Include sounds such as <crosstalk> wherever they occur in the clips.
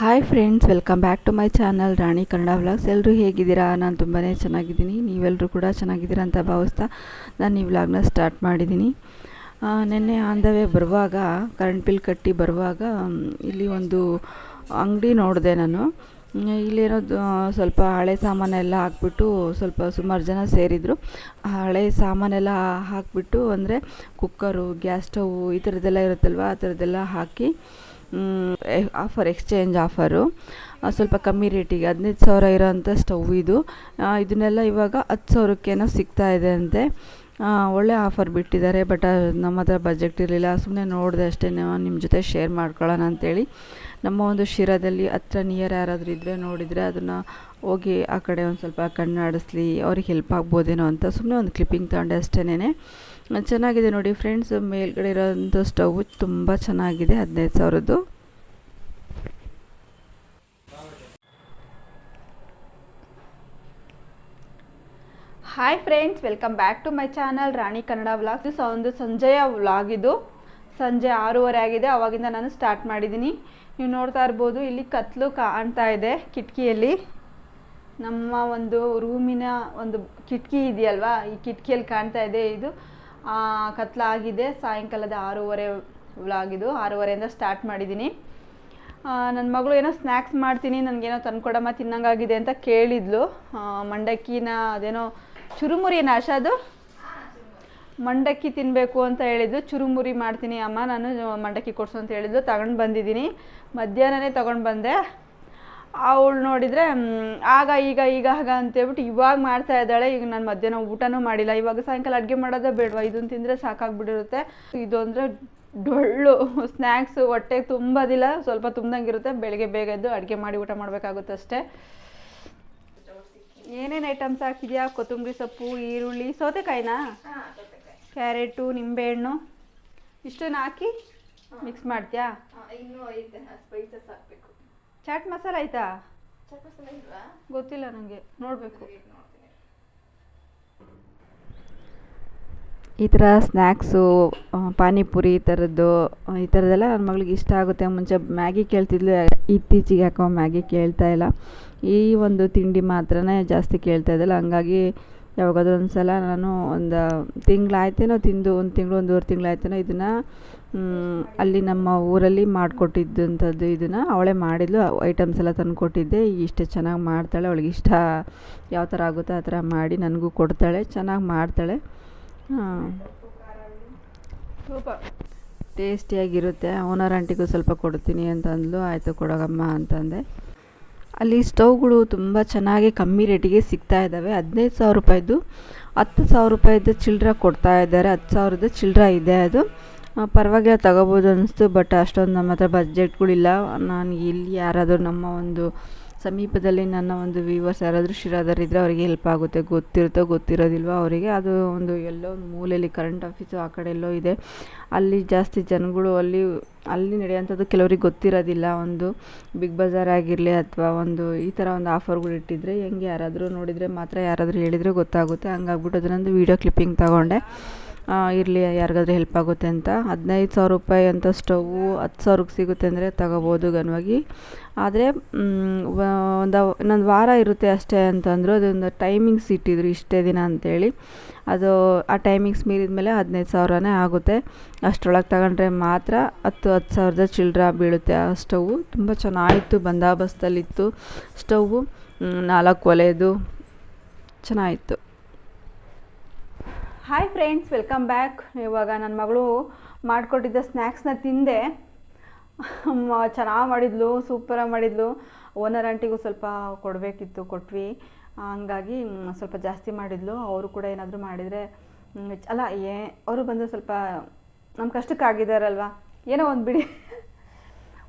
Hi friends welcome back to my channel Rani Kannada vlogs ಎಲ್ಲರೂ ಹೇಗಿದ್ದೀರಾ? ನಾನು ತುಂಬಾ ಚೆನ್ನಾಗಿದ್ದೀನಿ. ನೀವೆಲ್ಲರೂ ಕೂಡ ಚೆನ್ನಾಗಿದ್ದೀರಾ ಅಂತ ಭಾವಿಸ್ತಾ ನಾನು ಈ ವ್ಲಾಗ್ನ ಸ್ಟಾರ್ಟ್ ಮಾಡಿದ್ದೀನಿ. ನಿನ್ನೆ ಆನ್ ದ ವೇ ಬರುವಾಗ ಕರೆಂಟ್ ಬಿಲ್ ಕಟ್ಟಿ ಬರುವಾಗ ಇಲ್ಲಿ ಒಂದು ಅಂಗಡಿ ನೋಡಿದೆ ನಾನು. ಇಲ್ಲಿರೋದು ಸ್ವಲ್ಪ ಹಳೆ ಸಾಮಾನೆಲ್ಲ ಹಾಕ್ಬಿಟ್ಟು ಸ್ವಲ್ಪ ಸುಮಾರು ಜನ ಸೇರಿದರು. ಹಳೆ ಸಾಮಾನೆಲ್ಲ ಹಾಕಿಬಿಟ್ಟು ಅಂದರೆ ಕುಕ್ಕರು ಗ್ಯಾಸ್ ಸ್ಟವ್ ಈ ಥರದ್ದೆಲ್ಲ ಇರುತ್ತಲ್ವ? ಆ ಥರದ್ದೆಲ್ಲ ಹಾಕಿ ಆಫರ್, ಎಕ್ಸ್ಚೇಂಜ್ ಆಫರು. ಸ್ವಲ್ಪ ಕಮ್ಮಿ ರೇಟಿಗೆ, ಹದಿನೈದು ಸಾವಿರ ಇರೋಂಥ ಸ್ಟವ್ ಇದು. ಇದನ್ನೆಲ್ಲ ಇವಾಗ ಹತ್ತು ಸಾವಿರಕ್ಕೇನೋ ಸಿಗ್ತಾ ಇದೆ ಅಂತೆ. ಒಳ್ಳೆ ಆಫರ್ ಬಿಟ್ಟಿದ್ದಾರೆ, ಬಟ್ ನಮ್ಮ ಹತ್ರ ಬಜೆಟ್ ಇರಲಿಲ್ಲ. ಸುಮ್ಮನೆ ನೋಡಿದೆ ಅಷ್ಟೇ ನಿಮ್ಮ ಜೊತೆ ಶೇರ್ ಮಾಡ್ಕೊಳ್ಳೋಣ ಅಂತೇಳಿ. ನಮ್ಮ ಒಂದು ಶಿರಾದಲ್ಲಿ ಹತ್ರ ನಿಯರ್ ಯಾರಾದರೂ ಇದ್ದರೆ ನೋಡಿದರೆ ಅದನ್ನು ಹೋಗಿ ಆ ಕಡೆ ಒಂದು ಸ್ವಲ್ಪ ಕಣ್ಣಾಡಿಸ್ಲಿ ಅವ್ರಿಗೆ ಹೆಲ್ಪ್ ಆಗ್ಬೋದೇನೋ ಅಂತ ಸುಮ್ಮನೆ ಒಂದು ಕ್ಲಿಪ್ಪಿಂಗ್ ತಗೊಂಡೆ ಅಷ್ಟೇನೆ ಚೆನ್ನಾಗಿದೆ ನೋಡಿ ಫ್ರೆಂಡ್ಸ್. ಮೇಲ್ಗಡೆ ಇರೋಂಥ ಸ್ಟವ್ ತುಂಬ ಚೆನ್ನಾಗಿದೆ, ಹದಿನೈದು ಸಾವಿರದ್ದು. Hi friends welcome back to my channel Rani Kannada vlogs ಇದು ಒಂದು ಸಂಜೆಯ ವ್ಲಾಗ್ ಇದು. ಸಂಜೆ ಆರೂವರೆ ಆಗಿದೆ, ಅವಾಗಿಂದ ನಾನು ಸ್ಟಾರ್ಟ್ ಮಾಡಿದ್ದೀನಿ. ನೀವು ನೋಡ್ತಾ ಇರ್ಬೋದು, ಇಲ್ಲಿ ಕತ್ಲು ಕಾಣ್ತಾ ಇದೆ ಕಿಟಕಿಯಲ್ಲಿ. ನಮ್ಮ ಒಂದು ರೂಮಿನ ಒಂದು ಕಿಟಕಿ ಇದೆಯಲ್ವಾ? ಈ ಕಿಟಕಿಯಲ್ಲಿ ಕಾಣ್ತಾ ಇದೆ ಇದು. ಕತ್ಲಾಗಿದೆ. ಸಾಯಂಕಾಲದ ಆರೂವರೆ ಆಗಿದ್ದು ಆರೂವರೆಯಿಂದ ಸ್ಟಾರ್ಟ್ ಮಾಡಿದ್ದೀನಿ. ನನ್ನ ಮಗಳು ಏನೋ ಸ್ನ್ಯಾಕ್ಸ್ ಮಾಡ್ತೀನಿ, ನನಗೇನೋ ತಂದ್ಕೊಡಮ್ಮ, ತಿನ್ನಂಗಾಗಿದೆ ಅಂತ ಕೇಳಿದ್ಲು. ಮಂಡಕ್ಕಿನ ಅದೇನೋ ಚುರುಮುರಿ ನಾಶ ಅದು? ಮಂಡಕ್ಕಿ ತಿನ್ನಬೇಕು ಅಂತ ಹೇಳಿದ್ದು ಚುರುಮುರಿ ಮಾಡ್ತೀನಿ ಅಮ್ಮ, ನಾನು ಮಂಡಕ್ಕಿ ಕೊಡ್ಸು ಅಂತ ಹೇಳಿದ್ದು ತಗೊಂಡು ಬಂದಿದ್ದೀನಿ. ಮಧ್ಯಾಹ್ನನೇ ತೊಗೊಂಡು ಬಂದೆ. ಅವಳು ನೋಡಿದರೆ ಆಗ ಈಗ ಈಗ ಆಗ ಅಂತೇಳ್ಬಿಟ್ಟು ಇವಾಗ ಮಾಡ್ತಾ ಇದ್ದಾಳೆ. ಈಗ ನಾನು ಮಧ್ಯಾಹ್ನ ಊಟನೂ ಮಾಡಿಲ್ಲ. ಇವಾಗ ಸಾಯಂಕಾಲ ಅಡುಗೆ ಮಾಡೋದೇ ಬೇಡವಾ? ಇದನ್ನು ತಿಂದರೆ ಸಾಕಾಗ್ಬಿಟ್ಟಿರುತ್ತೆ ಇದು ಅಂದರೆ ಡೊಳ್ಳು ಸ್ನ್ಯಾಕ್ಸು ಹೊಟ್ಟೆಗೆ ತುಂಬೋದಿಲ್ಲ. ಸ್ವಲ್ಪ ತುಂಬ್ದಂಗಿರುತ್ತೆ. ಬೆಳಗ್ಗೆ ಬೇಗ ಎದ್ದು ಅಡುಗೆ ಮಾಡಿ ಊಟ ಮಾಡಬೇಕಾಗುತ್ತೆ ಅಷ್ಟೇ. ಏನೇನು ಐಟಮ್ಸ್ ಹಾಕಿದ್ಯಾ? ಕೊತ್ತಂಬರಿ ಸೊಪ್ಪು ಈರುಳ್ಳಿ ಸೌತೆಕಾಯಿನಾ? ಕ್ಯಾರೆಟು ನಿಂಬೆಹಣ್ಣು ಇಷ್ಟನ್ನು ಹಾಕಿ ಮಿಕ್ಸ್ ಮಾಡ್ತೀಯಾ? ಚಾಟ್ ಮಸಾಲ ಆಯ್ತಾ? ಇಲ್ವಾ? ಗೊತ್ತಿಲ್ಲ ನನಗೆ ನೋಡಬೇಕು. ಈ ಥರ ಸ್ನ್ಯಾಕ್ಸು ಪಾನಿಪುರಿ ಈ ಥರದ್ದು ಈ ಥರದ್ದೆಲ್ಲ ನನ್ನ ಮಗಳಿಗೆ ಇಷ್ಟ ಆಗುತ್ತೆ. ಮುಂಚೆ ಮ್ಯಾಗಿ ಕೇಳ್ತಿದ್ಲು ಇತ್ತೀಚೆಗೆ ಯಾಕೋ ಮ್ಯಾಗಿ ಕೇಳ್ತಾ ಇಲ್ಲ. ಈ ಒಂದು ತಿಂಡಿ ಮಾತ್ರನೇ ಜಾಸ್ತಿ ಕೇಳ್ತಾ ಇದ್ದಲ್ಲ ಹಂಗಾಗಿ ಯಾವಾಗಾದ್ರೂ ಒಂದು ಸಲ ನಾನು ಒಂದು ತಿಂಗಳಾಯ್ತೇನೋ ತಿಂದು ಒಂದು ತಿಂಗಳು ಒಂದೂವರೆ ತಿಂಗಳಾಯ್ತೇನೋ ಇದನ್ನು ಅಲ್ಲಿ ನಮ್ಮ ಊರಲ್ಲಿ ಮಾಡಿಕೊಟ್ಟಿದ್ದಂಥದ್ದು ಇದನ್ನು ಅವಳೇ ಮಾಡಿದ್ಲು. ಐಟಮ್ಸ್ ಎಲ್ಲ ತಂದು ಕೊಟ್ಟಿದ್ದೆ ಇಷ್ಟು ಚೆನ್ನಾಗಿ ಮಾಡ್ತಾಳೆ. ಅವಳಿಗೆ ಇಷ್ಟ ಯಾವ ಥರ ಆಗುತ್ತೋ ಆ ಥರ ಮಾಡಿ ನನಗೂ ಕೊಡ್ತಾಳೆ. ಚೆನ್ನಾಗಿ ಮಾಡ್ತಾಳೆ. ಟೇಸ್ಟಿಯಾಗಿರುತ್ತೆ. ಓನರ್ ಆಂಟಿಗೂ ಸ್ವಲ್ಪ ಕೊಡ್ತೀನಿ ಅಂತಂದ್ಲು. ಆಯಿತು ಕೊಡೋಗಮ್ಮ ಅಂತಂದೆ. ಅಲ್ಲಿ ಸ್ಟೌವ್ಗಳು ತುಂಬ ಚೆನ್ನಾಗಿ ಕಮ್ಮಿ ರೇಟಿಗೆ ಸಿಗ್ತಾ ಇದ್ದಾವೆ. ಹದಿನೈದು ಸಾವಿರ ರೂಪಾಯಿದು, ಹತ್ತು ಸಾವಿರ ರೂಪಾಯಿದ್ದು ಚಿಲ್ಲರೆ ಕೊಡ್ತಾ ಇದ್ದಾರೆ. ಹತ್ತು ಸಾವಿರದ ಚಿಲ್ಲರ ಇದೆ ಅದು. ಪರವಾಗಿಲ್ಲ, ತಗೋಬೋದು ಅನ್ನಿಸ್ತು ಬಟ್ ಅಷ್ಟೊಂದು ನಮ್ಮ ಹತ್ರ ಬಜೆಟ್ಗಳಿಲ್ಲ ನಾನು ಇಲ್ಲಿ ಯಾರಾದರೂ ನಮ್ಮ ಒಂದು ಸಮೀಪದಲ್ಲಿ ನನ್ನ ಒಂದು ವ್ಯೂವರ್ಸ್ ಯಾರಾದರೂ ಶಿರಾದರ್ ಇದ್ದರೆ ಅವರಿಗೆ ಹೆಲ್ಪ್ ಆಗುತ್ತೆ. ಗೊತ್ತಿರುತ್ತೋ ಗೊತ್ತಿರೋದಿಲ್ವೋ ಅವರಿಗೆ. ಅದು ಒಂದು ಎಲ್ಲೋ ಒಂದು ಮೂಲೆಯಲ್ಲಿ ಕರೆಂಟ್ ಆಫೀಸು ಆ ಕಡೆ ಎಲ್ಲೋ ಇದೆ. ಅಲ್ಲಿ ಜಾಸ್ತಿ ಜನಗಳು ಅಲ್ಲಿ ಅಲ್ಲಿ ನಡೆಯೋಂಥದ್ದು ಕೆಲವ್ರಿಗೆ ಗೊತ್ತಿರೋದಿಲ್ಲ. ಒಂದು ಬಿಗ್ ಬಜಾರ್ ಆಗಿರಲಿ ಅಥವಾ ಒಂದು ಈ ಥರ ಒಂದು ಆಫರ್ಗಳು ಇಟ್ಟಿದ್ರೆ ಹೆಂಗೆ ಯಾರಾದರೂ ನೋಡಿದರೆ ಮಾತ್ರ ಯಾರಾದರೂ ಹೇಳಿದರೆ ಗೊತ್ತಾಗುತ್ತೆ. ಹಂಗಾಗ್ಬಿಟ್ಟು ಅದನ್ನೊಂದು ವೀಡಿಯೋ ಕ್ಲಿಪ್ಪಿಂಗ್ ತಗೊಂಡೆ. ಇರಲಿ, ಯಾರಿಗಾದ್ರೂ ಹೆಲ್ಪ್ ಆಗುತ್ತೆ ಅಂತ. ಹದಿನೈದು ಸಾವಿರ ರೂಪಾಯಿ ಅಂತ ಸ್ಟವ್ವು ಹತ್ತು ಸಾವಿರಕ್ಕೆ ಸಿಗುತ್ತೆ ಅಂದರೆ ತಗೋಬೋದು ಘನವಾಗಿ. ಆದರೆ ಒಂದು, ಇನ್ನೊಂದು ವಾರ ಇರುತ್ತೆ ಅಷ್ಟೇ ಅಂತಂದರು, ಅದೊಂದು ಟೈಮಿಂಗ್ಸ್ ಇಟ್ಟಿದ್ರು ಇಷ್ಟೇ ದಿನ ಅಂತೇಳಿ. ಅದು, ಆ ಟೈಮಿಂಗ್ಸ್ ಮೀರಿದ ಮೇಲೆ ಹದಿನೈದು ಸಾವಿರನೇ ಆಗುತ್ತೆ. ಅಷ್ಟರೊಳಗೆ ತಗೊಂಡ್ರೆ ಮಾತ್ರ ಹತ್ತು ಹತ್ತು ಸಾವಿರದ ಚಿಲ್ಲರ ಬೀಳುತ್ತೆ ಆ ಸ್ಟವ್ವು ತುಂಬ ಚೆನ್ನಾಗಿತ್ತು ಬಂದಾಬಸ್ತಲ್ಲಿತ್ತು. ಸ್ಟವ್ವು ನಾಲ್ಕು ಒಲೆದು ಚೆನ್ನಾಗಿತ್ತು ಹಾಯ್ ಫ್ರೆಂಡ್ಸ್ ವೆಲ್ಕಮ್ ಬ್ಯಾಕ್ ಇವಾಗ ನನ್ನ ಮಗಳು ಮಾಡಿಕೊಟ್ಟಿದ್ದ ಸ್ನ್ಯಾಕ್ಸ್ನ ತಿಂದೆ. ಚೆನ್ನಾಗಿ ಮಾಡಿದ್ಲು ಸೂಪರಾಗಿ ಮಾಡಿದ್ಲು. ಓನರ್ ಆಂಟಿಗೂ ಸ್ವಲ್ಪ ಕೊಡಬೇಕಿತ್ತು, ಕೊಟ್ವಿ. ಹಂಗಾಗಿ ಸ್ವಲ್ಪ ಜಾಸ್ತಿ ಮಾಡಿದ್ಲು. ಅವರು ಕೂಡ ಏನಾದರೂ ಮಾಡಿದರೆ ಅಲ್ಲ, ಏ, ಅವರು ಬಂದು ಸ್ವಲ್ಪ ನಮ್ಮ ಕಷ್ಟಕ್ಕಾಗಿದ್ದಾರಲ್ವ ಏನೋ ಒಂದು ಬಿಡಿ.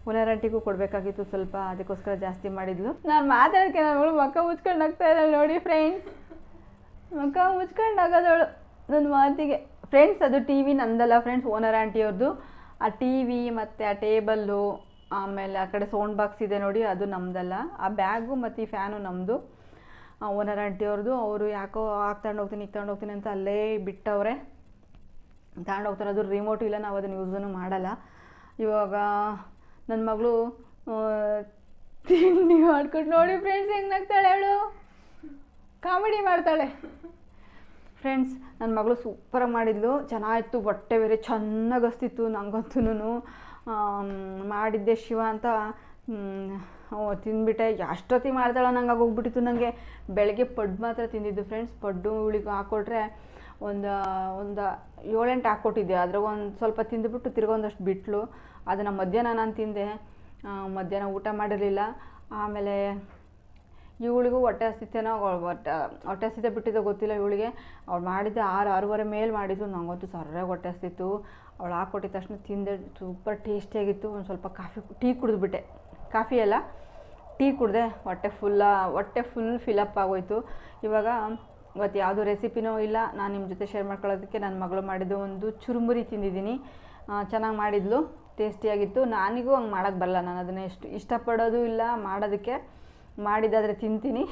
ಓನರ್ ಆಂಟಿಗೂ ಕೊಡಬೇಕಾಗಿತ್ತು, ಸ್ವಲ್ಪ ಅದಕ್ಕೋಸ್ಕರ ಜಾಸ್ತಿ ಮಾಡಿದ್ಲು. ನಾನು ಮಾತಾಡೋಕ್ಕೆ ಮಗಳು ಮಕ್ಕ ಮುಚ್ಕೊಂಡು ಹೋಗ್ತಾ ಇದ್ದಾಳೆ ನೋಡಿ ಫ್ರೆಂಡ್ಸ್ ಮಕ್ಕ ಮುಚ್ಕೊಂಡು ಆಗೋದವಳು ನನ್ನ ಮಾತಿಗೆ ಫ್ರೆಂಡ್ಸ್ ಅದು ಟಿ ವಿ ನಂದಲ್ಲ ಫ್ರೆಂಡ್ಸ್ ಓನರ್ ಆಂಟಿಯವ್ರದ್ದು ಆ ಟಿ ವಿ ಮತ್ತು ಆ ಟೇಬಲ್ಲು ಆಮೇಲೆ ಆ ಕಡೆ ಸೌಂಡ್ ಬಾಕ್ಸ್ ಇದೆ ನೋಡಿ, ಅದು ನಮ್ಮದಲ್ಲ ಆ ಬ್ಯಾಗು ಮತ್ತು ಈ ಫ್ಯಾನು ನಮ್ಮದು ಓನರ್ ಆಂಟಿಯವ್ರದ್ದು ಅವರು ಯಾಕೋ ಹಾಕ್ ತಗೊಂಡು ಹೋಗ್ತೀನಿ, ಈಗ ತಗೊಂಡು ಹೋಗ್ತೀನಿ ಅಂತ ಅಲ್ಲೇ ಬಿಟ್ಟವ್ರೆ. ತಗೊಂಡು ಹೋಗ್ತಾರೆ, ಅದು ರಿಮೋಟ್ ಇಲ್ಲ, ನಾವು ಅದನ್ನು ಯೂಸನ್ನು ಮಾಡಲ್ಲ. ಇವಾಗ ನನ್ನ ಮಗಳು ತಿಂಡಿ ಮಾಡ್ಕೊಂಡು ನೋಡಿ ಫ್ರೆಂಡ್ಸ್ ಹೆಂಗೆ ನಗ್ತಾಳೆ ಅವಳು. ಕಾಮಿಡಿ ಮಾಡ್ತಾಳೆ. ಫ್ರೆಂಡ್ಸ್ ನನ್ನ ಮಗಳು ಸೂಪರಾಗಿ ಮಾಡಿದ್ಲು. ಚೆನ್ನಾಗಿತ್ತು, ಬಟ್ಟೆ ಬೇರೆ ಚೆನ್ನಾಗಿ ಹಸ್ತಿತ್ತು ನನಗಂತೂ ಮಾಡಿದ್ದೆ ಶಿವ ಅಂತ. ತಿಂದುಬಿಟ್ಟೆ. ಎಷ್ಟೊತ್ತಿಗೆ ಮಾಡ್ತಾಳೆ ನಂಗೆ ಆಗೋಗ್ಬಿಟ್ಟಿತ್ತು ನನಗೆ ಬೆಳಗ್ಗೆ ಪಡ್ಡು ಮಾತ್ರ ತಿಂದಿದ್ದು ಫ್ರೆಂಡ್ಸ್ ಪಡ್ಡು ಹುಳಿಗೆ ಹಾಕ್ಕೊಟ್ರೆ ಒಂದು ಒಂದು ಏಳೆಂಟು ಹಾಕ್ಕೊಟ್ಟಿದ್ದೆ ಅದ್ರಾಗ ಒಂದು ಸ್ವಲ್ಪ ತಿಂದುಬಿಟ್ಟು ತಿರ್ಗಾ ಒಂದಷ್ಟು ಬಿಟ್ಲು. ಅದನ್ನು ಮಧ್ಯಾಹ್ನ ನಾನು ತಿಂದೆ. ಮಧ್ಯಾಹ್ನ ಊಟ ಮಾಡಿರಲಿಲ್ಲ. ಆಮೇಲೆ ಇವಳಿಗೂ ಹೊಟ್ಟೆ ಹಸಿತೇನೋ, ಹೊಟ್ಟೆ ಹೊಟ್ಟೆ ಹಸಿತ ಬಿಟ್ಟಿದ್ದೋ ಗೊತ್ತಿಲ್ಲ ಇವಳಿಗೆ. ಅವ್ಳು ಮಾಡಿದ್ದೆ ಆರು, ಆರೂವರೆ ಮೇಲೆ ಮಾಡಿದ್ದು, ನಂಗಂತೂ ಸರ್ಯಾಗಿ ಹೊಟ್ಟೆ ಹಸ್ತಿತ್ತು ಅವಳು ಹಾಕ್ಕೊಟ್ಟಿದ ತಕ್ಷಣ ತಿಂದೆ ಸೂಪರ್ ಟೇಸ್ಟಿಯಾಗಿತ್ತು ಒಂದು ಸ್ವಲ್ಪ ಕಾಫಿ ಟೀ ಕುಡಿದ್ಬಿಟ್ಟೆ ಕಾಫಿ ಎಲ್ಲ ಟೀ ಕುಡಿದೆ, ಹೊಟ್ಟೆ ಫುಲ್ಲ ಹೊಟ್ಟೆ ಫುಲ್ ಫಿಲಪ್ ಆಗೋಯ್ತು. ಇವಾಗ ಇವತ್ತು ಯಾವುದೋ ರೆಸಿಪಿನೂ ಇಲ್ಲ. ನಾನು ನಿಮ್ಮ ಜೊತೆ ಶೇರ್ ಮಾಡ್ಕೊಳ್ಳೋದಕ್ಕೆ ನನ್ನ ಮಗಳು ಮಾಡಿದ್ದು ಒಂದು ಚುರುಮುರಿ ತಿಂದಿದ್ದೀನಿ. ಚೆನ್ನಾಗಿ ಮಾಡಿದ್ಲು ಟೇಸ್ಟಿಯಾಗಿತ್ತು ನನಗೂ ಹಂಗೆ ಮಾಡೋಕ್ಕೆ ಬರಲ್ಲ ನಾನು ಅದನ್ನು ಎಷ್ಟು ಇಷ್ಟಪಡೋದು ಇಲ್ಲ, ಮಾಡೋದಕ್ಕೆ. ಮಾಡಿದ್ದಾದರೆ ತಿಂತೀನಿ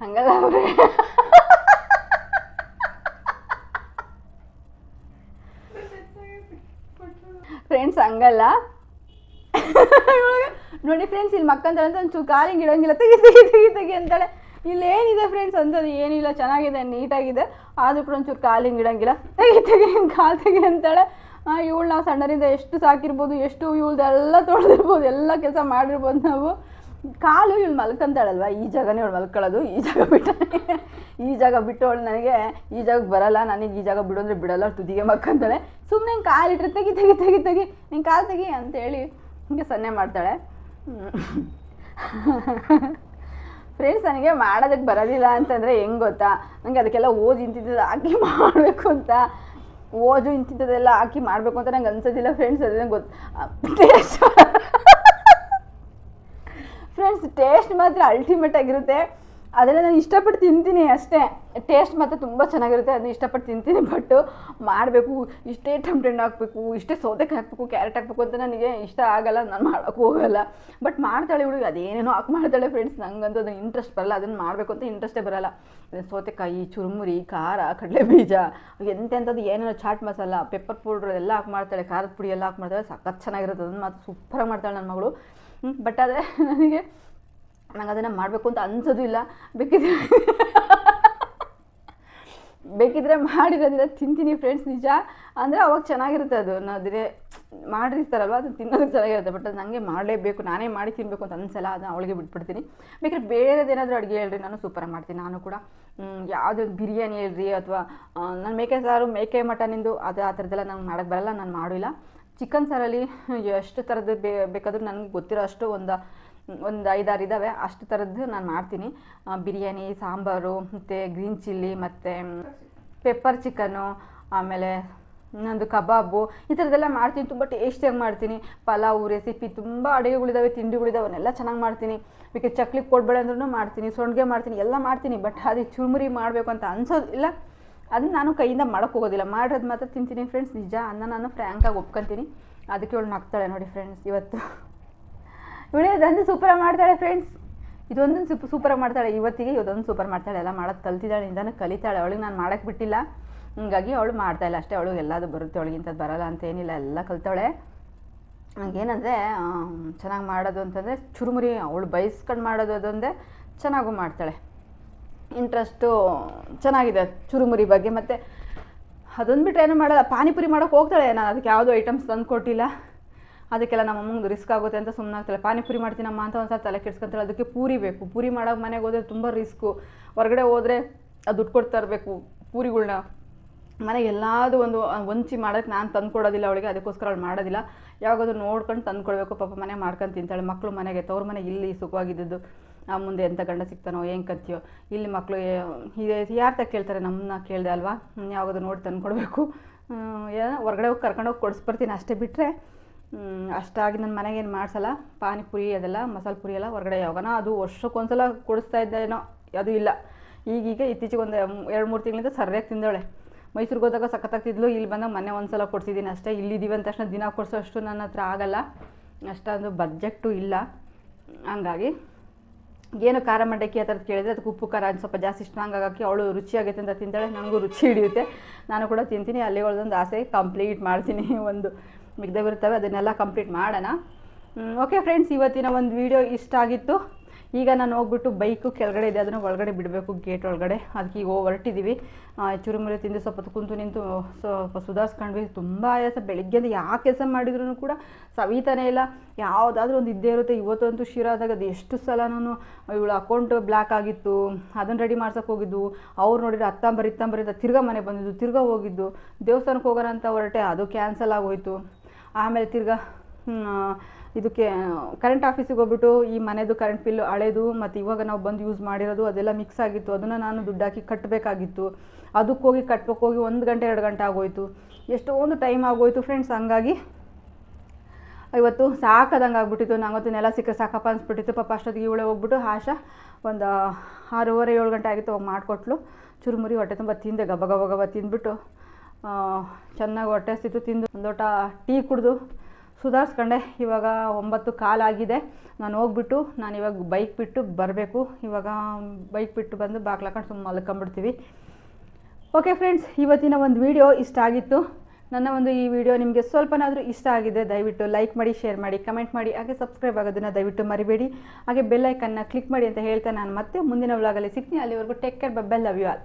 ಹಂಗಲ್ಲ ಅವ್ರೆ ಫ್ರೆಂಡ್ಸ್ ಹಂಗಲ್ಲ ಇವ್ಳಿಗೆ <laughs> ನೋಡಿ ಫ್ರೆಂಡ್ಸ್ ಇಲ್ಲಿ ಮಕ್ಕಂತಾಳೆ ಅಂತ ಒಂಚೂರು ಕಾಲಿಂಗ್ ಇಡೋಂಗಿಲ್ಲ ತೆಗಿ ತೆಗಿ ತೆಗಿ ತೆಗಿ ಅಂತಾಳೆ. ಇಲ್ಲಿ ಏನಿದೆ ಫ್ರೆಂಡ್ಸ್ ಅಂತದ್ದು ಏನಿಲ್ಲ, ಚೆನ್ನಾಗಿದೆ, ನೀಟಾಗಿದೆ. ಆದರೂ ಕೂಡ ಒಂಚೂರು ಕಾಲಿಂಗ್ ಇಡೋಂಗಿಲ್ಲ ತೆಗಿ ತೆಗಿ, ಕಾಲು ತೆಗಿ ಅಂತಾಳೆ. ಇವಳು ನಾವು ಸಣ್ಣರಿಂದ ಎಷ್ಟು ಸಾಕಿರ್ಬೋದು, ಎಷ್ಟು ಇವಳ್ದೆಲ್ಲ ತೊಳೆದಿರ್ಬೋದು, ಎಲ್ಲ ಕೆಲಸ ಮಾಡಿರ್ಬೋದು ನಾವು. ಕಾಲು ಇವಳು ಮಲ್ಕೊಂತಾಳಲ್ವ? ಈ ಜಾಗನೇ ಇವಳು ಮಲ್ಕೊಳ್ಳೋದು, ಈ ಜಾಗ ಬಿಟ್ಟು ಈ ಜಾಗ ಬಿಟ್ಟು ಅವಳು ನನಗೆ ಈ ಜಾಗಕ್ಕೆ ಬರಲ್ಲ, ನನಗೆ ಈ ಜಾಗ ಬಿಡು ಅಂದರೆ ಬಿಡಲ್ಲ ತುದಿಗೆ ಮಕ್ಕಂತಾಳೆ ಸುಮ್ಮನೆ ಹಿಂಗೆ ಕಾಲಿಟ್ರೆ ತೆಗಿ ತೆಗಿ ತೆಗಿ ತೆಗಿ ನಿಂಗೆ ಕಾಲು ತೆಗಿ ಅಂತೇಳಿ ಹಿಂಗೆ ಸನ್ನೆ ಮಾಡ್ತಾಳೆ. ಫ್ರೆಂಡ್ಸ್ ನನಗೆ ಮಾಡೋದಕ್ಕೆ ಬರೋದಿಲ್ಲ ಅಂತಂದರೆ ಹೆಂಗೆ ಗೊತ್ತಾ? ನನಗೆ ಅದಕ್ಕೆಲ್ಲ ಓದು ಇಂತಿದ್ದು ಹಾಕಿ ಮಾಡಬೇಕು ಅಂತ. ಓದು ಇಂತಿದ್ದದೆಲ್ಲ ಹಾಕಿ ಮಾಡಬೇಕು ಅಂತ ನಂಗೆ ಅನ್ಸೋದಿಲ್ಲ ಫ್ರೆಂಡ್ಸ್ ಅದನ್ನು ಗೊತ್ತು ಫ್ರೆಂಡ್ಸ್ ಟೇಸ್ಟ್ ಮಾತ್ರ ಅಲ್ಟಿಮೇಟ್ ಆಗಿರುತ್ತೆ. ಅದೆಲ್ಲ ನಾನು ಇಷ್ಟಪಟ್ಟು ತಿಂತೀನಿ ಅಷ್ಟೇ. ಟೇಸ್ಟ್ ಮಾತ್ರ ತುಂಬ ಚೆನ್ನಾಗಿರುತ್ತೆ, ಅದನ್ನ ಇಷ್ಟಪಟ್ಟು ತಿಂತೀನಿ. ಬಟ್ ಮಾಡಬೇಕು, ಇಷ್ಟೇ ಟಮ್ಟೆಣ್ಣು ಹಾಕಬೇಕು, ಇಷ್ಟೇ ಸೌತೆಕಾಯಿ ಹಾಕಬೇಕು ಕ್ಯಾರೆಟ್ ಹಾಕಬೇಕು ಅಂತ ನನಗೆ ಇಷ್ಟ ಆಗಲ್ಲ, ನಾನು ಮಾಡೋಕ್ಕೂ ಹೋಗಲ್ಲ. ಬಟ್ ಮಾಡ್ತಾಳೆ ಹುಡುಗಿ, ಅದೇನೇನೋ ಹಾಕಿ ಮಾಡ್ತಾಳೆ ಫ್ರೆಂಡ್ಸ್ ನಂಗಂತೂ ಅದನ್ನ ಇಂಟ್ರೆಸ್ಟ್ ಬರಲ್ಲ, ಅದನ್ನು ಮಾಡಬೇಕು ಅಂತ ಇಂಟ್ರೆಸ್ಟೇ ಬರಲ್ಲ. ಸೌತೆಕಾಯಿ, ಚುರುಮುರಿ, ಖಾರ ಕಡಲೆ ಬೀಜ ಎಂತೆಂಥದ್ದು ಏನೇನೋ ಚಾಟ್ ಮಸಾಲ ಪೆಪ್ಪರ್ ಪೌಡ್ರ್ ಎಲ್ಲ ಹಾಕಿ ಮಾಡ್ತಾಳೆ, ಖಾರದ ಪುಡಿ ಎಲ್ಲ ಹಾಕಿ ಮಾಡ್ತಾಳೆ, ಸಖತ್ ಚೆನ್ನಾಗಿರುತ್ತೆ. ಅದನ್ನು ಮಾತ್ರ ಸೂಪರಾಗಿ ಮಾಡ್ತಾಳೆ ನನ್ನ ಮಗಳು. ಬಟ್ ಆದರೆ <laughs> ನನಗೆ ನಂಗೆ ಅದನ್ನು ಮಾಡಬೇಕು ಅಂತ ಅನ್ಸೋದು ಇಲ್ಲ. ಬೇಕಿದ್ರೆ ಬೇಕಿದ್ರೆ ಮಾಡಿರೋದಿಲ್ಲ ತಿಂತೀನಿ ಫ್ರೆಂಡ್ಸ್ ನಿಜ. ಅಂದರೆ ಅವಾಗ ಚೆನ್ನಾಗಿರುತ್ತೆ ಅದು. ಅದೇ ಮಾಡಿರ್ತಾರಲ್ವ ಅದು ತಿನ್ನೋದು ಚೆನ್ನಾಗಿರುತ್ತೆ. ಬಟ್ ಅದು ನನಗೆ ಮಾಡಲೇಬೇಕು, ನಾನೇ ಮಾಡಿ ತಿನ್ನಬೇಕು ಅಂತ ಅನ್ಸಲ್ಲ, ಅದನ್ನ ಅವಳಿಗೆ ಬಿಟ್ಬಿಡ್ತೀನಿ. ಬೇಕಾದ್ರೆ ಬೇರೆದೇನಾದರೂ ಅಡುಗೆ ಹೇಳ್ರಿ, ನಾನು ಸೂಪರಾಗಿ ಮಾಡ್ತೀನಿ. ನಾನು ಕೂಡ ಯಾವುದೇ ಬಿರಿಯಾನಿ ಹೇಳ್ರಿ ಅಥವಾ ನಾನು ಮೇಕೆ ಸಾರು, ಮೇಕೆ ಮಟನಿಂದು ಅದು ಆ ಥರದ್ದೆಲ್ಲ ನಂಗೆ ಮಾಡೋಕ್ಕೆ ಬರಲ್ಲ, ನಾನು ಮಾಡಿಲ್ಲ. ಚಿಕನ್ ಸಾರಲ್ಲಿ ಎಷ್ಟು ಥರದ್ದು ಬೇಕಾದರೂ ನನಗೆ ಗೊತ್ತಿರೋ ಅಷ್ಟು ಒಂದು ಒಂದು ಐದಾರು ಇದ್ದಾವೆ ಅಷ್ಟು ಥರದ್ದು ನಾನು ಮಾಡ್ತೀನಿ. ಬಿರಿಯಾನಿ, ಸಾಂಬಾರು, ಮತ್ತು ಗ್ರೀನ್ ಚಿಲ್ಲಿ ಮತ್ತು ಪೆಪ್ಪರ್ ಚಿಕನು ಆಮೇಲೆ ಇನ್ನೊಂದು ಕಬಾಬು, ಈ ಥರದ್ದೆಲ್ಲ ಮಾಡ್ತೀನಿ. ತುಂಬ ಟೇಸ್ಟಿಯಾಗಿ ಮಾಡ್ತೀನಿ. ಪಲಾವು ರೆಸಿಪಿ ತುಂಬ ಅಡುಗೆಗಳಿದ್ದಾವೆ ತಿಂಡಿಗಳಿದ್ದಾವೆ ಅವನ್ನೆಲ್ಲ ಚೆನ್ನಾಗಿ ಮಾಡ್ತೀನಿ. ಬೇಕಾದ್ರೆ ಚಕ್ಲಿ ಕೊಡಬೇಡ ಅಂದ್ರೂ ಮಾಡ್ತೀನಿ, ಸೊಂಡಿಗೆ ಮಾಡ್ತೀನಿ, ಎಲ್ಲ ಮಾಡ್ತೀನಿ. ಬಟ್ ಅದು ಚುರುಮುರಿ ಮಾಡಬೇಕು ಅಂತ ಅನ್ಸೋದಿಲ್ಲ ಅದನ್ನ ನಾನು ಕೈಯಿಂದ ಮಾಡೋಕ್ಕೆ ಹೋಗೋದಿಲ್ಲ. ಮಾಡೋದು ಮಾತ್ರ ತಿಂತೀನಿ ಫ್ರೆಂಡ್ಸ್ ನಿಜ ಅನ್ನ ನಾನು ಫ್ರ್ಯಾಂಕಾಗಿ ಒಪ್ಕೊತೀನಿ. ಅದಕ್ಕೆ ಅವಳು ನಗ್ತಾಳೆ ನೋಡಿ ಫ್ರೆಂಡ್ಸ್ ಇವತ್ತು. ಇವಳೇ ಇದೊಂದು ಸೂಪರಾಗಿ ಮಾಡ್ತಾಳೆ ಫ್ರೆಂಡ್ಸ್ ಇದೊಂದು ಸೂಪ್ ಸೂಪರಾಗಿ ಮಾಡ್ತಾಳೆ. ಇವತ್ತಿಗೆ ಇದೊಂದು ಸೂಪರ್ ಮಾಡ್ತಾಳೆ. ಎಲ್ಲ ಮಾಡೋದು ಕಲ್ತಿದ್ದಾಳೆ ಇಂದಾನು ಕಲಿತಾಳೆ. ಅವಳಿಗೆ ನಾನು ಮಾಡೋಕ್ಕೆ ಬಿಟ್ಟಿಲ್ಲ. ಹಂಗಾಗಿ ಅವಳು ಮಾಡ್ತಾಯಿಲ್ಲ ಅಷ್ಟೇ. ಅವಳು ಎಲ್ಲದು ಬರುತ್ತೆ ಅವಳಿಗೆ ಇಂಥದ್ದು ಬರಲ್ಲ ಅಂತ ಏನಿಲ್ಲ. ಎಲ್ಲ ಕಲ್ತಾಳೆ ಏನಂದರೆ ಚೆನ್ನಾಗಿ ಮಾಡೋದು ಅಂತಂದರೆ ಚುರುಮುರಿ, ಅವಳು ಬಯಸ್ಕೊಂಡು ಮಾಡೋದು ಅದೊಂದೇ. ಚೆನ್ನಾಗೂ ಮಾಡ್ತಾಳೆ. ಇಂಟ್ರೆಸ್ಟು ಚೆನ್ನಾಗಿದೆ ಚುರುಮುರಿ ಬಗ್ಗೆ. ಮತ್ತು ಅದೊಂದು ಬಿಟ್ಟರೆ ಏನೂ ಮಾಡೋಲ್ಲ. ಪಾನಿಪುರಿ ಮಾಡೋಕೆ ಹೋಗ್ತಾಳೆ. ನಾನು ಅದಕ್ಕೆ ಯಾವುದೋ ಐಟಮ್ಸ್ ತಂದು ಕೊಟ್ಟಿಲ್ಲ ಅದಕ್ಕೆಲ್ಲ ನಮ್ಮ ಅಮ್ಮಂಗೆ ರಿಸ್ಕ್ ಆಗುತ್ತೆ ಅಂತ ಸುಮ್ಮನೆ ಆಗ್ತಿಲ್ಲ. ಪಾನಿಪುರಿ ಮಾಡ್ತೀನಮ್ಮ ಅಂತ ಒಂದು ಸಲ ತಲೆ ಕೆಡ್ಸ್ಕೊಂತಾರೆ ಅದಕ್ಕೆ ಪೂರಿ ಬೇಕು. ಪೂರಿ ಮಾಡೋಕೆ ಮನೆಗೆ ಹೋದ್ರೆ ತುಂಬ ರಿಸ್ಕು ಹೊರಗಡೆ ಹೋದರೆ ಅದು ದುಡ್ಡು ಕೊಡ್ತಾ ಇರಬೇಕು ಪೂರಿಗಳ್ನ. ಮನೆಗೆ ಎಲ್ಲಾದು ಒಂದು ಒಂಚಿ ಮಾಡೋಕ್ಕೆ ನಾನು ತಂದು ಕೊಡೋದಿಲ್ಲ ಅವಳಿಗೆ, ಅದಕ್ಕೋಸ್ಕರ ಅವಳು ಮಾಡೋದಿಲ್ಲ. ಯಾವಾಗಾದ್ರೂ ನೋಡ್ಕೊಂಡು ತಂದು ಕೊಡಬೇಕು ಪಾಪ ಮನೆ ಮಾಡ್ಕೊಂಡು ತಿಂತಾಳೆ. ಮಕ್ಕಳು ಮನೆಗೆ, ತವ್ರ ಮನೆ ಇಲ್ಲಿ ಸುಖವಾಗಿದ್ದದ್ದು. ಆ, ಮುಂದೆ ಎಂಥ ಗಂಡ ಸಿಗ್ತಾನೋ, ಏನು ಕತ್ತೀಯೋ ಇಲ್ಲಿ ಮಕ್ಕಳು ಇದೆ ಯಾರು ಕೇಳ್ತಾರೆ? ನಮ್ಮನ್ನ ಕೇಳಿದೆ ಅಲ್ವಾ? ಯಾವಾಗಾದ್ರೂ ನೋಡಿ ತಂದು ಕೊಡಬೇಕು ಏನೋ ಹೊರಗಡೆ ಹೋಗಿ ಕರ್ಕೊಂಡೋಗಿ ಕೊಡಿಸ್ಬರ್ತೀನಿ. ಅಷ್ಟೇ ಬಿಟ್ಟರೆ ಅಷ್ಟಾಗಿ ನನ್ನ ಮನೆಗೇನು ಮಾಡಿಸಲ್ಲ? ಪಾನಿಪುರಿ ಅದೆಲ್ಲ, ಮಸಾಲೆ ಪುರಿ ಎಲ್ಲ ಹೊರಗಡೆ ಯಾವಾಗನ. ಅದು ವರ್ಷಕ್ಕೊಂದ್ಸಲ ಕೊಡಿಸ್ತಾ ಇದ್ದೇನೋ ಅದು ಇಲ್ಲ. ಈಗೀಗ ಇತ್ತೀಚೆಗೆ ಒಂದು ಎರಡು ಮೂರು ತಿಂಗಳಿಂದ ಸರಿಯಾಗಿ ತಿಂದವಳೆ. ಮೈಸೂರಿಗೆ ಹೋದಾಗ ಸಖತ್ತಾಗ್ತಿದ್ಲು ಇಲ್ಲಿ ಬಂದಾಗ ಮೊನ್ನೆ ಒಂದು ಸಲ ಕೊಡ್ಸಿದ್ದೀನಿ ಅಷ್ಟೇ. ಇಲ್ಲಿದ್ದೀವಿ ಅಂದ ತಕ್ಷಣ ದಿನ ಕೊಡಿಸೋ ಅಷ್ಟು ನನ್ನ ಹತ್ರ ಆಗಲ್ಲ. ಅಷ್ಟೊಂದು ಬಜೆಟ್ಟು ಇಲ್ಲ. ಹಂಗಾಗಿ, ಏನು ಖಾರ ಮಂಡಕ್ಕಿ ಆ ಥರದ್ದು ಕೇಳಿದರೆ ಅದಕ್ಕೆ ಉಪ್ಪು, ಖಾರ ಸ್ವಲ್ಪ ಜಾಸ್ತಿ ಸ್ಟ್ರಾಂಗ್ ಆಗೋಕ್ಕೆ ಅವಳು ರುಚಿಯಾಗೈತೆ ಅಂತ ತಿಂತಾಳೆ ನನಗೂ ರುಚಿ ಹಿಡಿಯುತ್ತೆ. ನಾನು ಕೂಡ ತಿಂತೀನಿ. ಅಲ್ಲಿ ಒಳ್ದೊಂದು ಆಸೆ. ಕಂಪ್ಲೀಟ್ ಮಾಡ್ತೀನಿ. <laughs> ಒಂದು ಮಿಗ್ದವಿರ್ತವೆ ಅದನ್ನೆಲ್ಲ ಕಂಪ್ಲೀಟ್ ಮಾಡೋಣ. ಓಕೆ ಫ್ರೆಂಡ್ಸ್ ಇವತ್ತಿನ ಒಂದು ವಿಡಿಯೋ ಇಷ್ಟ ಆಗಿತ್ತು. ಈಗ ನಾನು ಹೋಗ್ಬಿಟ್ಟು ಬೈಕು ಕೆಳಗಡೆ ಇದೆ, ಅದನ್ನು ಒಳಗಡೆ ಬಿಡಬೇಕು ಗೇಟ್ ಒಳಗಡೆ. ಅದಕ್ಕೆ ಈಗ ಹೊರಟಿದ್ದೀವಿ ಚುರುಮುರಿ ತಿಂದು ಸ್ವಲ್ಪ ಕುಂತು ನಿಂತು ಸ್ವಲ್ಪ ಸುಧಾರಿಸ್ಕೊಂಡ್ವಿ. ತುಂಬ ಆಯಾಸ ಬೆಳಿಗ್ಗೆಯಿಂದ ಯಾವ ಕೆಲಸ ಮಾಡಿದ್ರು ಕೂಡ ಸವಿತಾನೇ ಇಲ್ಲ. ಯಾವುದಾದ್ರೂ ಒಂದು ಇದ್ದೇ ಇರುತ್ತೆ. ಇವತ್ತಂತೂ ಶಿರಾದಾಗ ಅದು ಎಷ್ಟು ಸಲ ನಾನು ಇವಳು ಅಕೌಂಟ್ ಬ್ಲ್ಯಾಕ್ ಆಗಿತ್ತು. ಅದನ್ನು ರೆಡಿ ಮಾಡ್ಸೋಕೆ ಹೋಗಿದ್ದು. ಅವ್ರು ನೋಡಿದ್ರೆ ಅತ್ತಂಬರಿ, ಇತ್ತಂಬರಿ ಅಂತ ತಿರ್ಗಾ ಮನೆ ಬಂದಿದ್ದು, ತಿರ್ಗಾ ಹೋಗಿದ್ದು. ದೇವಸ್ಥಾನಕ್ಕೆ ಹೋಗೋಣ ಅಂತ ಹೊರಟೆ, ಅದು ಕ್ಯಾನ್ಸಲ್ ಆಗೋಯ್ತು. ಆಮೇಲೆ ತಿರ್ಗಾ ಇದಕ್ಕೆ ಕರೆಂಟ್ ಆಫೀಸಿಗೆ ಹೋಗ್ಬಿಟ್ಟು ಈ ಮನೆದು ಕರೆಂಟ್ ಬಿಲ್ಲು ಹಳೇದು ಮತ್ತು ಇವಾಗ ನಾವು ಬಂದು ಯೂಸ್ ಮಾಡಿರೋದು ಅದೆಲ್ಲ ಮಿಕ್ಸ್ ಆಗಿತ್ತು. ಅದನ್ನು ನಾನು ದುಡ್ಡು ಹಾಕಿ ಕಟ್ಟಬೇಕಾಗಿತ್ತು ಅದಕ್ಕೆ ಹೋಗಿ ಕಟ್ಬೇಕು, ಹೋಗಿ ಒಂದು ಗಂಟೆ, ಎರಡು ಗಂಟೆ ಆಗೋಯ್ತು. ಎಷ್ಟೊಂದು ಟೈಮ್ ಆಗೋಯ್ತು ಫ್ರೆಂಡ್ಸ್ ಹಂಗಾಗಿ ಇವತ್ತು ಸಾಕದಂಗೆ ಆಗ್ಬಿಟ್ಟಿತ್ತು. ನಂಗಂತೂ ನೆಲ ಸಿಕ್ಕರೆ ಸಾಕಪ್ಪ ಅನ್ಸ್ಬಿಟ್ಟಿತ್ತು. ಪಾಪ ಅಷ್ಟೊತ್ತಿಗೆ ಇವಳೆ ಹೋಗ್ಬಿಟ್ಟು ಆಶಾ ಒಂದು ಆರೂವರೆ, ಏಳು ಗಂಟೆ ಆಗಿತ್ತು ಅವಾಗ ಮಾಡಿಕೊಟ್ಲು. ಚುರುಮುರಿ ಹೊಟ್ಟೆ ತುಂಬ ತಿಂದೆ, ಗಬ ಗಬ ಗಬ ತಿಂದ್ಬಿಟ್ಟು. ಚೆನ್ನಾಗಿ ಹೊಟ್ಟೆ ಹಸಿತು, ತಿಂದು ಒಂದು ಲೋಟ ಟೀ ಕುಡಿದು ಸುಧಾರಿಸ್ಕೊಂಡೆ. ಇವಾಗ ಒಂಬತ್ತು ಕಾಲಾಗಿದೆ ನಾನು ಹೋಗ್ಬಿಟ್ಟು, ನಾನು ಇವಾಗ ಬೈಕ್ ಬಿಟ್ಟು ಬರಬೇಕು. ಇವಾಗ ಬೈಕ್ ಬಿಟ್ಟು ಬಂದು ಬಾಗ್ಲಾಕೊಂಡು ಸುಮ್ಮನೆ ಮಲ್ಕೊಂಬಿಡ್ತೀವಿ. ಓಕೆ ಫ್ರೆಂಡ್ಸ್ ಇವತ್ತಿನ ಒಂದು ವಿಡಿಯೋ ಇಷ್ಟ ಆಗಿತ್ತು. ನನ್ನ ಒಂದು ಈ ವಿಡಿಯೋ ನಿಮಗೆ ಸ್ವಲ್ಪನಾದರೂ ಇಷ್ಟ ಆಗಿದೆ, ದಯವಿಟ್ಟು ಲೈಕ್ ಮಾಡಿ ಶೇರ್ ಮಾಡಿ ಕಮೆಂಟ್ ಮಾಡಿ, ಹಾಗೆ ಸಬ್ಸ್ಕ್ರೈಬ್ ಆಗೋದನ್ನು ದಯವಿಟ್ಟು ಮರಿಬೇಡಿ. ಹಾಗೆ ಬೆಲ್ ಐಕನ್ನ ಕ್ಲಿಕ್ ಮಾಡಿ ಅಂತ ಹೇಳ್ತಾ ನಾನು ಮತ್ತೆ ಮುಂದಿನ ವ್ಲಾಗಲ್ಲಿ ಸಿಗ್ತೀನಿ. ಅಲ್ಲಿವರೆಗೂ ಟೇಕ್ ಕೇರ್ ಬಬ್ಬೆ ಲವ್ ಯು ಆಲ್